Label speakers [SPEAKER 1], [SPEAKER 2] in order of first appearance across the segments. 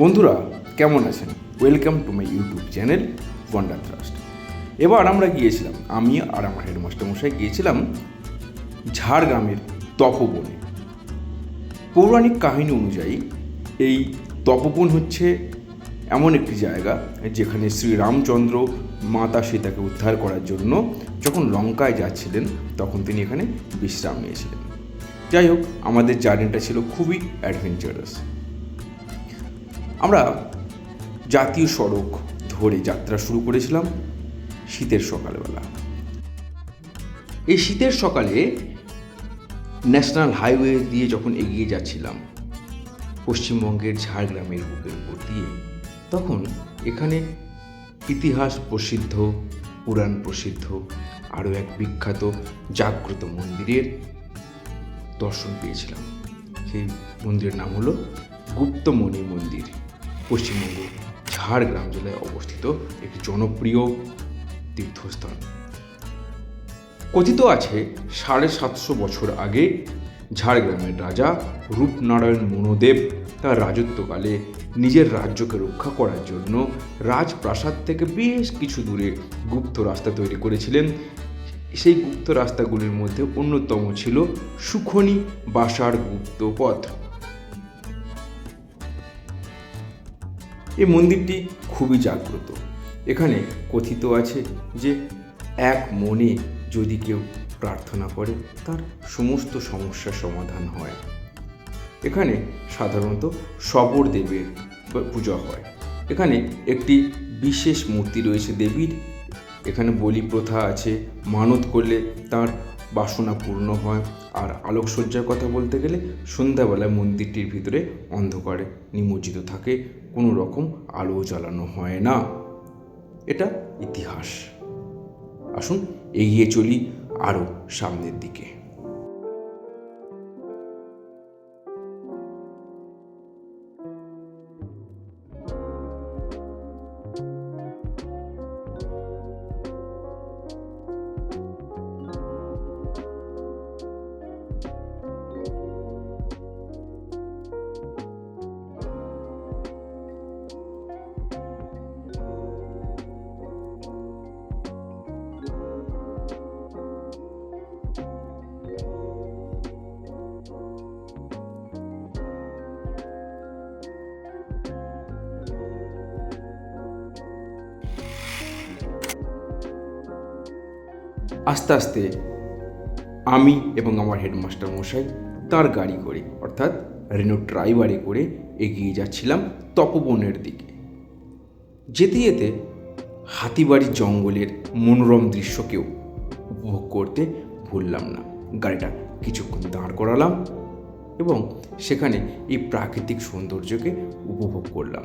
[SPEAKER 1] বন্ধুরা, কেমন আছেন? Welcome to my YouTube channel wonder trust এবার আমরা গিয়েছিলাম, আমি আর আমার হেডমাস্টার মশাই গিয়েছিলাম ঝাড়গ্রামের তপবনে। পৌরাণিক কাহিনী অনুযায়ী, এই তপবন হচ্ছে এমন একটি জায়গা যেখানে শ্রীরামচন্দ্র মাতা সীতাকে উদ্ধার করার জন্য যখন লঙ্কায় যাচ্ছিলেন, তখন তিনি এখানে বিশ্রাম নিয়েছিলেন। যাই হোক, আমাদের জার্নিটা ছিল খুবই অ্যাডভেঞ্চারাস আমরা জাতীয় সড়ক ধরে যাত্রা শুরু করেছিলাম শীতের সকালবেলা। এই শীতের সকালে ন্যাশনাল হাইওয়ে দিয়ে যখন এগিয়ে যাচ্ছিলাম, পশ্চিমবঙ্গের ঝাড়গ্রামের বুকের উপর দিয়ে, তখন এখানে ইতিহাস প্রসিদ্ধ, পুরাণ প্রসিদ্ধ, আরও এক বিখ্যাত জাগ্রত মন্দিরের দর্শন পেয়েছিলাম। সেই মন্দিরের নাম হলো গুপ্তমণি মন্দির। পশ্চিমবঙ্গ, ঝাড়গ্রাম জেলায় অবস্থিত একটি জনপ্রিয় তীর্থস্থান। কথিত আছে, সাড়ে সাতশো বছর আগে ঝাড়গ্রামের রাজা রূপনারায়ণ মনোদেব তার রাজত্বকালে নিজের রাজ্যকে রক্ষা করার জন্য রাজপ্রাসাদ থেকে বেশ কিছু দূরে গুপ্ত রাস্তা তৈরি করেছিলেন। সেই গুপ্ত রাস্তাগুলির মধ্যে অন্যতম ছিল সুখনি বাসার গুপ্ত পথ। এই মন্দিরটি খুবই জাগ্রত। এখানে কথিত আছে যে, এক মনে যদি কেউ প্রার্থনা করে, তার সমস্ত সমস্যার সমাধান হয়। এখানে সাধারণত শবর দেবের পূজা হয়। এখানে একটি বিশেষ মূর্তি রয়েছে দেবীর। এখানে বলি প্রথা আছে, মানত করলে তার বাসনা পূর্ণ হয়। আর আলোকসজ্জার কথা বলতে গেলে, সন্ধ্যাবেলায় মন্দিরটির ভিতরে অন্ধকারে নিমজ্জিত থাকে। কোনো রকম আলো জ্বালানো হয় না। এটা ইতিহাস। আসুন এগিয়ে চলি আরও সামনের দিকে। আস্তে আস্তে আমি এবং আমার হেডমাস্টার মশাই তার গাড়ি করে, অর্থাৎ রেনো ড্রাইভারে করে এগিয়ে যাচ্ছিলাম তপবনের দিকে। যেতে যেতে হাতিবাড়ির জঙ্গলের মনোরম দৃশ্যকেও উপভোগ করতে ভুললাম না। গাড়িটা কিছুক্ষণ দাঁড় করালাম এবং সেখানে এই প্রাকৃতিক সৌন্দর্যকে উপভোগ করলাম।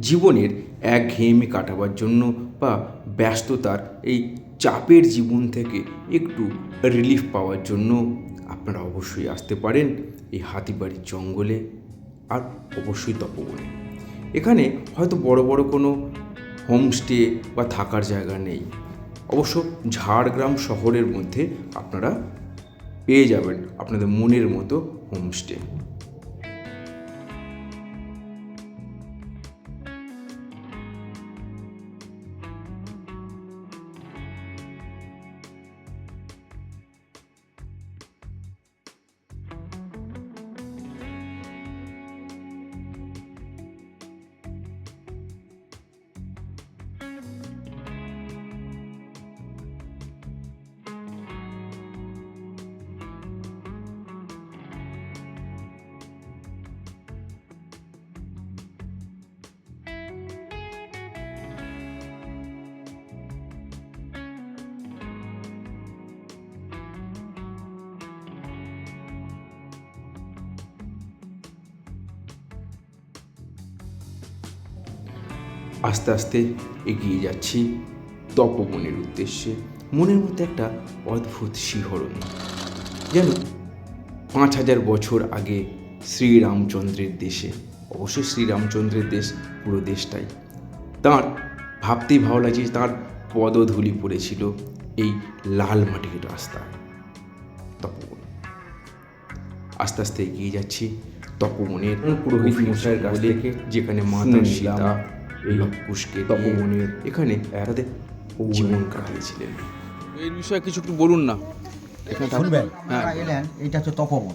[SPEAKER 1] জীবনের একঘেয়েমি কাটাবার জন্য বা ব্যস্ততার এই চাপের জীবন থেকে একটু রিলিফ পাওয়ার জন্য আপনারা অবশ্যই আসতে পারেন এই হাতিবাড়ির জঙ্গলে আর অবশ্যই তপবনে। এখানে হয়তো বড় বড় কোনো হোমস্টে বা থাকার জায়গা নেই। অবশ্য ঝাড়গ্রাম শহরের মধ্যে আপনারা পেয়ে যাবেন আপনাদের মনের মতো হোমস্টে আস্তে আস্তে এগিয়ে যাচ্ছি তপবনের উদ্দেশ্যে। মনের মধ্যে একটা অদ্ভুত শিহরণ। যেন পাঁচ হাজার বছর আগে শ্রীরামচন্দ্রের দেশে অবশ্যই শ্রীরামচন্দ্রের দেশ পুরো দেশটাই। তার ভাবতেই ভালো লাগছে তার পদধূলি পড়েছিল এই লাল মাটির রাস্তায় তপবন। আস্তে আস্তে এগিয়ে যাচ্ছি তপবনের পুরোহিত মশাইয়ের কাছ থেকে যেখানে মাতা সীতা এই পুষ্কে তপবনের এখানে তাদের জীবন কাটিয়েছিলেন।
[SPEAKER 2] এর বিষয়ে কিছু একটু বলুন না। এখানে
[SPEAKER 3] শুনবেন
[SPEAKER 2] হ্যাঁ।
[SPEAKER 3] এলেন এইটা হচ্ছে তপবন।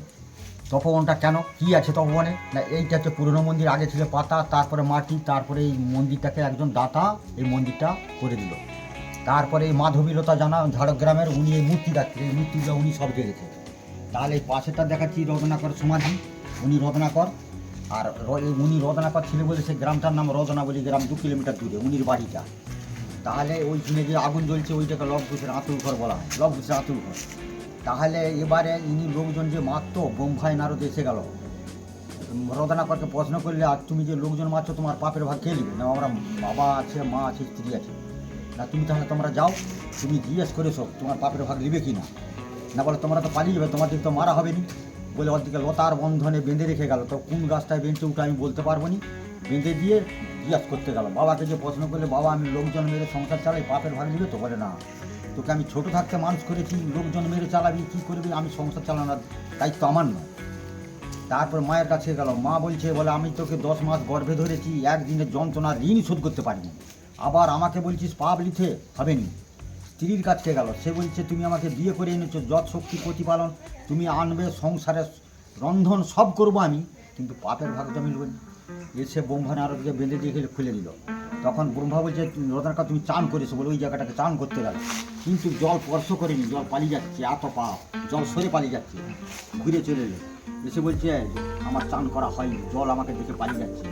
[SPEAKER 3] তপবনটা কেন? কি আছে তপবনে? না এইটা হচ্ছে পুরনো মন্দির আগে ছিল পাতা তারপরে মাটি তারপরে এই মন্দিরটাকে একজন দাতা এই মন্দিরটা করে দিল। তারপরে এই মাধবীলতা জানা ঝাড়গ্রামের উনি এই মূর্তি রাখছেন এই মূর্তিগুলো উনি সব দেখেছে তাহলে এই পাশেরটা দেখাচ্ছি রদনাকর সমাধি উনি রদনাকর আর উনি রদনাকর ছিল বলে সেই গ্রামটার নাম রদনাবলী গ্রাম দু কিলোমিটার দূরে, উনির বাড়িটা। তাহলে ওইখানে যে আগুন জ্বলছে, ওইটাকে লবকুশের আঁতুল ঘর বলা হয় লবকুশের আঁতুল ঘর। তাহলে এবারে ইনি লোকজন যে মারতো, বোম্বাই নারদ এসে গেল। রদনাকরকে প্রশ্ন করলে, আর তুমি যে লোকজন মারছো, তোমার পাপের ভাগ কে নেবে? না, আমরা বাবা আছে, মা আছে, স্ত্রী আছে। না, তুমি তাহলে তোমরা যাও, তুমি জিজ্ঞেস করেছ তোমার পাপের ভাগ নেবে কি না না, বলে, তোমরা তো পালিয়ে যাবে, তোমাদের তো মারা হবে নি। বলে ওদিকে লতার বন্ধনে বেঁধে রেখে গেল। তো কোন গাছটায় বেঁধে ওটা আমি বলতে পারব নি। বেঁধে দিয়ে জিজ্ঞাস করতে গেল। বাবাকে যে প্রশ্ন করলে, বাবা, আমি লোকজন মেরে সংসার চালাই পাপের ভাগ নেবে? তো বলে, না। তোকে আমি ছোট থাকতে মানুষ করেছি, লোকজন মেরে চালাবি, কী করবি? আমি সংসার চালানোর দায়িত্ব আমার নয়। তারপর মায়ের কাছে গেল। মা বলছে, বলে, আমি তোকে দশ মাস গর্ভে ধরেছি, একদিনের যন্ত্রণা ঋণ শোধ করতে পারিনি। আবার আমাকে বলছিস, পাপ লিখে হবে নি স্ত্রীর কাছে গেল। সে বলছে, তুমি আমাকে বিয়ে করে এনেছো, যত শক্তি প্রতিপালন, তুমি আনবে, সংসারে রন্ধন সব করব আমি। কিন্তু পাপের ভাগটা মিলবে না এসে ব্রহ্মা নারদকে বেঁধে দিয়ে গেলে খুলে দিল। তখন ব্রহ্মা বলছে, রতনকা, তুমি চান করেছ বলে ওই জায়গাটাকে চান করতে গেল। কিন্তু জল স্পর্শ করেনি, জল পালিয়ে যাচ্ছে, এত পাপ, জল সরে পালিয়ে যাচ্ছে, ঘুরে চলে এলো। এসে বলছে, আমার চান করা হয়নি, জল আমাকে দেখে পালিয়ে যাচ্ছে।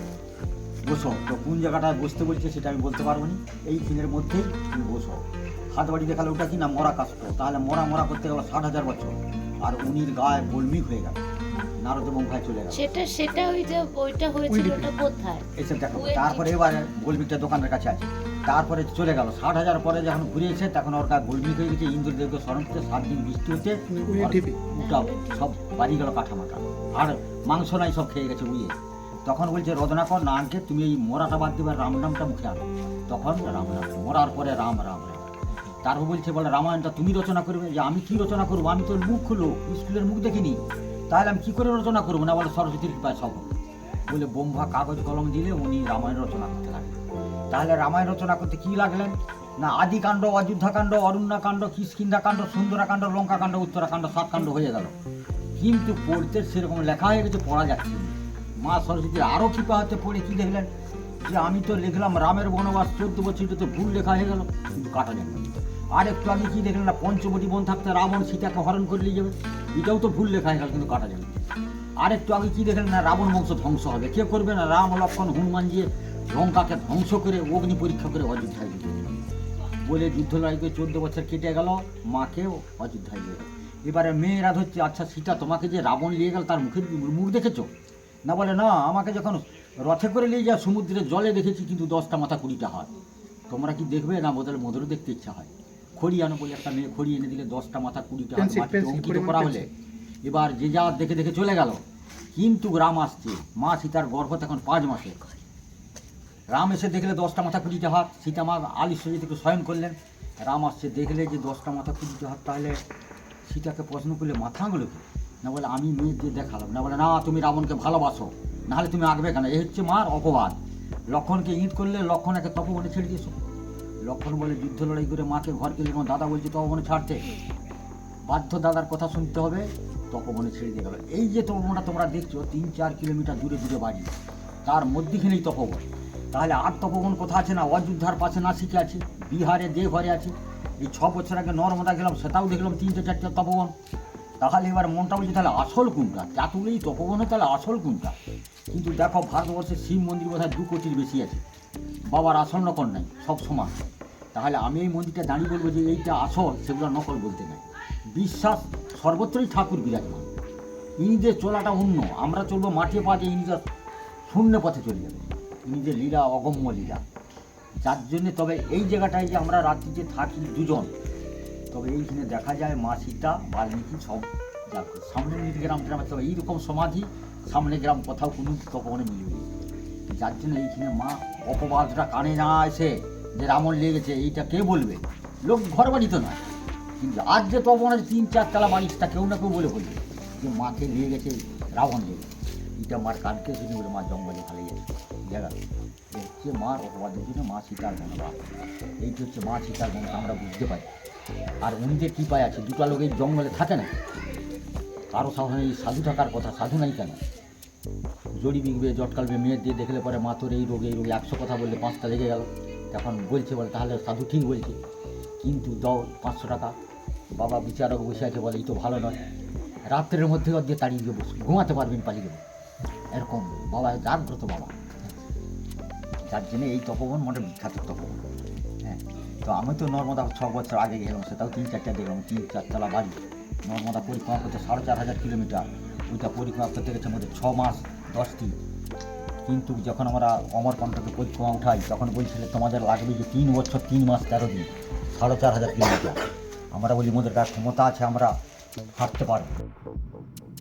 [SPEAKER 3] বসো। তো কোন জায়গাটায় বসতে বলছে সেটা আমি বলতে পারব না। এই দিনের মধ্যেই তুমি বসো। হাত বাড়ি দেখালে ওটা কি না মরা কাষ্ট তাহলে মরা মরা করতে গেল ষাট হাজার বছর। আর উনির গায়ে বলমি হয়ে গেল। নারদ বংশায় চলে গেল।
[SPEAKER 4] সেটা সেটা ওই যে ওইটা হয়েছিল ওটা কোথায়?
[SPEAKER 3] এসব দেখো। তারপরে এবারে গোলমিকটা দোকানের কাছে আছে তারপরে চলে গেল। ষাট হাজার পরে যখন ঘুরে এসে তখন ওর গায়ে গোলমিক হয়ে গেছে ইন্দ্রদেবকে স্মরণ করতে সাত দিন বৃষ্টি হচ্ছে। সব বাড়ি গেল কাঠামাটা। আর মাংস নাই সব খেয়ে গেছে উইয়ে তখন বলছে রদনাকর না আনকে তুমি এই মরাটা বাদ দিবে রাম নামটা মুখে আনো। তখন রাম রাম মরার পরে রাম রাম রাম। তারপর বলছে, বলে, রামায়ণটা তুমি রচনা করবে? যে আমি কি রচনা করব? আমি তো মুখ খুলো, স্কুলের মুখ দেখিনি। তাহলে আমি কী করে রচনা করব? না, বলে, সরস্বতীর কৃপায় সব বলে বোম্বা কাগজ কলম দিলে উনি রামায়ণ রচনা করতে লাগলেন। তাহলে রামায়ণ রচনা করতে কি লাগলেন? না, আদিকাণ্ড, অযোধ্যাকাণ্ড অরণ্যকাণ্ড কিষ্কিন্ধাকাণ্ড, সুন্দরাকাণ্ড, লঙ্কাকাণ্ড, উত্তরাকাণ্ড, সাতকাণ্ড হয়ে গেল। কিন্তু পড়তে সেরকম লেখা হয়ে গেছে, পড়া যাচ্ছে। মা সরস্বতীর আরও কৃপা হতে পড়ে কি দেখলেন? যে আমি তো লিখলাম রামের বনবাস, চোদ্দ বছর তো ভুল লেখা হয়ে গেল, কিন্তু কাটা না। আর একটু আগে কি দেখলেন না, পঞ্চবটি বন থাকতে রাবণ সীতাকে হরণ করে নিয়ে যাবে? এটাও তো ভুল লেখা গেল কিন্তু কাটা যাবে। আর একটু আগে কি দেখলেন না, রাবণ বংশ ধ্বংস হবে। কে করবে না, রাম, লক্ষণ, হনুমান দিয়ে লঙ্কাকে ধ্বংস করে অগ্নি পরীক্ষা করে অযোধ্যায় দিবে বলে যুদ্ধ লড়াই করে চোদ্দ বছর কেটে গেল মাকেও অযোধ্যায় গেল। এবারে মেয়েরা ধরছে আচ্ছা সীতা, তোমাকে যে রাবণ নিয়ে গেল, তার মুখের মুখ দেখেছ? না বলে, না, আমাকে যখন রথে করে নিয়ে যায়, সমুদ্রের জলে দেখেছি, কিন্তু দশটা মাথা কুড়িটা হয় তোমরা কি দেখবে? না বদলে মধুরও দেখতে ইচ্ছা হয়। খড়ি আনো বলে একটা মেয়ে খড়ি এনে দিলে দশটা মাথা কুড়িটা অঙ্কিত করা হলে। এবার যে যা দেখে দেখে চলে গেল। কিন্তু রাম আসছে। মা সীতার গর্ভ তখন পাঁচ মাসে। রাম এসে দেখলে দশটা মাথা কুড়িটা হাত। সীতা মা আলি সজি থেকে শয়ন করলেন। রাম আসছে দেখলে যে দশটা মাথা কুড়িটা হাত তাহলে সীতাকে প্রশ্ন করলে মাথাগুলো কি? না বলে আমি মেয়ে দিয়ে দেখালাম। না বলে না তুমি রাবণকে ভালোবাসো। নাহলে তুমি আঁকবে কেন? এই হচ্ছে মার অপবাদ। লক্ষণকে ইঁট করলে লক্ষণ একে তপবনে ছেড়ে দিয়েছ। লক্ষণ বলে যুদ্ধ লড়াই করে মাকে ঘর আমার দাদা বলছে তপবনে ছাড়তে বাধ্য দাদার কথা শুনতে হবে তপবনে ছেড়ে দিয়ে গেল এই যে তপবনটা তোমরা দেখছ, তিন চার কিলোমিটার দূরে দূরে বাড়ি। তার মধ্যেখানেই তপবন। তাহলে আর তপবন কোথা আছে না? অযোধ্যার পাশে নাসিকে আছে, বিহারে দেওঘরে আছে। এই ছ বছর আগে নর্মদা গেলাম, সেটাও দেখলাম তিনটে চারটে তপবন। তাহলে এবার মনটা বলছে, তাহলে আসল কোনটা? চাতুলেই তপবন তাহলে আসল কোনটা? কিন্তু দেখো ভারতবর্ষের শিব মন্দির বোধহয় দু কোটির বেশি আছে। বাবার আসল নকল নাই, সব সমান। তাহলে আমি এই মন্দিরটা দাঁড়িয়ে বলব যে এইটা আসল, সেগুলো নকল বলতে নাই। বিশ্বাস, সর্বত্রই ঠাকুর বিরাজমান। ইনিদের চলাটা অন্য, আমরা চলবো মাঠে পাটে, ইনি যা শূন্য পথে চলে যাবে। ইনিদের লীলা, অগম্য লীলা। যার জন্য তবে এই জায়গাটায় যে আমরা রাত্রিতে থাকি দুজন, তবে এইখানে দেখা যায় মা সীতা, বাল্মীকি সব সামনে গ্রাম গ্রামে তবে এইরকম সমাধি, সামনে গ্রাম কোথাও কোনো তপনে মিলবে যার জন্য এইখানে মা অপবাদটা কানে না এসে যে রামন লেগেছে, এইটা কে বলবে? লোক ঘর বাড়ি তো নয়। কিন্তু আজ যে তপনে তিন চার তলা বাড়ি কেউ না কেউ বলে বলবে যে মাকে নিয়ে গেছে রাবণ লেগে। এটা মার কানকে শুনে বলে মা জঙ্গলে ভালো গেছে। এই হচ্ছে মার অপবাদের জন্য মা সীতার বনবাস এইটা হচ্ছে মা সীতার বনবাস আমরা বুঝতে পারি। আর উনিদের কী পায় আছে? দুটো লোক এই জঙ্গলে থাকে না। কারও এই সাধু থাকার কথা, সাধু নাই কেন? জড়ি বিগবে জটকালবে মেয়ের দিয়ে দেখলে পরে মা তোর এই রোগে এই রোগে। একশো কথা বললে পাঁচটা লেগে গেল। তখন বলছে বলে, তাহলে সাধু ঠিক বলছে। কিন্তু দাও পাঁচশো টাকা। বাবা বিচারক বসে আছে বলে, এই তো ভালো নয়। রাত্রের মধ্যে দিয়ে তাড়িয়ে দেবো ঘুমাতে পারবেন পালিয়ে দেবো এরকম বাবা, জাগ্রত বাবা। যার জন্য এই তপবন মনে বিখ্যাত তপবন। হ্যাঁ তো আমি তো নর্মদা ছ বছর আগে গেলাম, সেটাও তিন চারটা দেখলাম, তিন চারতলা বাড়ি। নর্মদা পরিক্রমা করতে সাড়ে চার হাজার কিলোমিটার। ওইটা পরিক্রমা করতে গেছে আমাদের ছ মাস। দশ দিন কিন্তু যখন আমরা অমরকণ্ঠকে পরিক্রমা উঠাই, তখন বলছিল তোমাদের লাগবে যে তিন বছর, তিন মাস, তেরো দিন, সাড়ে চার হাজার কিলোমিটার। আমরা বলি, মোদের কাছে ক্ষমতা আছে, আমরা হাঁটতে পারব।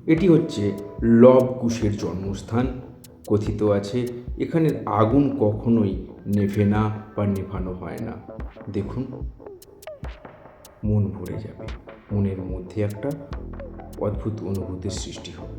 [SPEAKER 1] এটি হচ্ছে লব কুশের জন্মস্থান। কথিত আছে, এখানের আগুন কখনোই নেভে না বা নেভানো হয় না। দেখুন, মন ভরে যাবে। মনের মধ্যে একটা অদ্ভুত অনুভূতির সৃষ্টি হবে।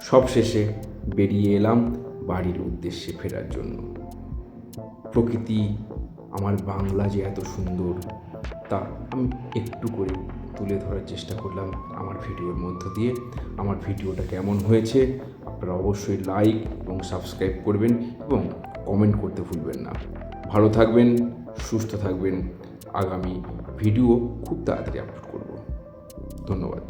[SPEAKER 1] সবশেষে বেরিয়ে এলাম বাড়ির উদ্দেশ্যে ফেরার জন্য। প্রকৃতি আমার বাংলা যে এত সুন্দর, তা আমি একটু করে তুলে ধরার চেষ্টা করলাম আমার ভিডিওর মধ্য দিয়ে। আমার ভিডিওটা কেমন হয়েছে, আপনারা অবশ্যই লাইক এবং সাবস্ক্রাইব করবেন এবং কমেন্ট করতে ভুলবেন না। ভালো থাকবেন, সুস্থ থাকবেন। আগামী ভিডিও খুব তাড়াতাড়ি আপলোড করব। ধন্যবাদ।